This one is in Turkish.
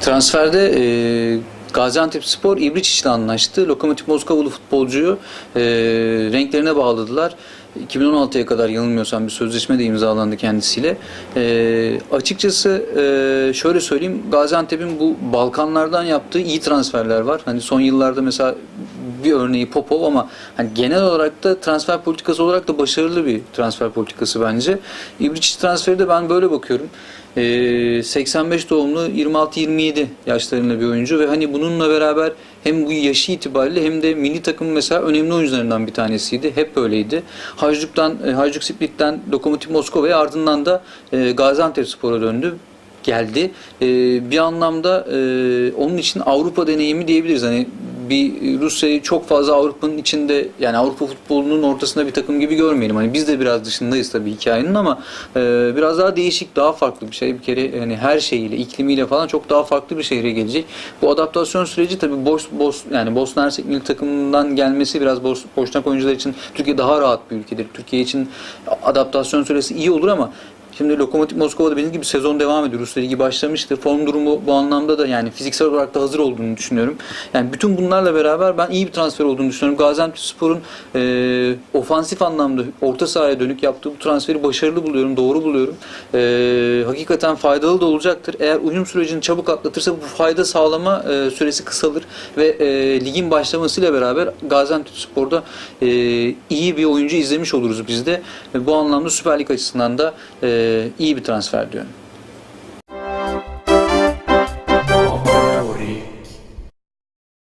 Transferde e, Gaziantep Spor İbriç ile anlaştı. Lokomotiv Moskovalı futbolcuyu e, renklerine bağladılar. 2016'ya kadar yanılmıyorsam bir sözleşme de imzalandı kendisiyle. E, açıkçası e, şöyle söyleyeyim Gaziantep'in bu Balkanlardan yaptığı iyi transferler var. Hani son yıllarda mesela bir örneği Popov ama hani genel olarak da transfer politikası olarak da başarılı bir transfer politikası bence. İbriç transferi de ben böyle bakıyorum. Ee, 85 doğumlu 26-27 yaşlarında bir oyuncu ve hani bununla beraber hem bu yaşı itibariyle hem de milli takımın mesela önemli oyuncularından bir tanesiydi. Hep böyleydi. Hajduk'tan, e, Hajduk Split'ten Lokomotiv Moskova'ya ardından da e, Gaziantep Spor'a döndü geldi. E, bir anlamda e, onun için Avrupa deneyimi diyebiliriz. Hani bir Rusya'yı çok fazla Avrupa'nın içinde yani Avrupa futbolunun ortasında bir takım gibi görmeyelim. Hani biz de biraz dışındayız tabii hikayenin ama e, biraz daha değişik, daha farklı bir şey. Bir kere yani her şeyiyle, iklimiyle falan çok daha farklı bir şehre gelecek. Bu adaptasyon süreci tabii Bos, Bos yani Bosna Hersek milli takımından gelmesi biraz Bos, Boşnak oyuncular için Türkiye daha rahat bir ülkedir. Türkiye için adaptasyon süresi iyi olur ama Şimdi Lokomotiv Moskova'da benim gibi sezon devam ediyor. Rusya Ligi başlamıştı. Form durumu bu anlamda da yani fiziksel olarak da hazır olduğunu düşünüyorum. Yani bütün bunlarla beraber ben iyi bir transfer olduğunu düşünüyorum. Gaziantep Spor'un e, ofansif anlamda orta sahaya dönük yaptığı bu transferi başarılı buluyorum, doğru buluyorum. E, hakikaten faydalı da olacaktır. Eğer uyum sürecini çabuk atlatırsa bu fayda sağlama e, süresi kısalır ve e, ligin başlamasıyla beraber Gaziantep Spor'da e, iyi bir oyuncu izlemiş oluruz biz de. E, bu anlamda Süper Lig açısından da e, iyi bir transfer diyorum.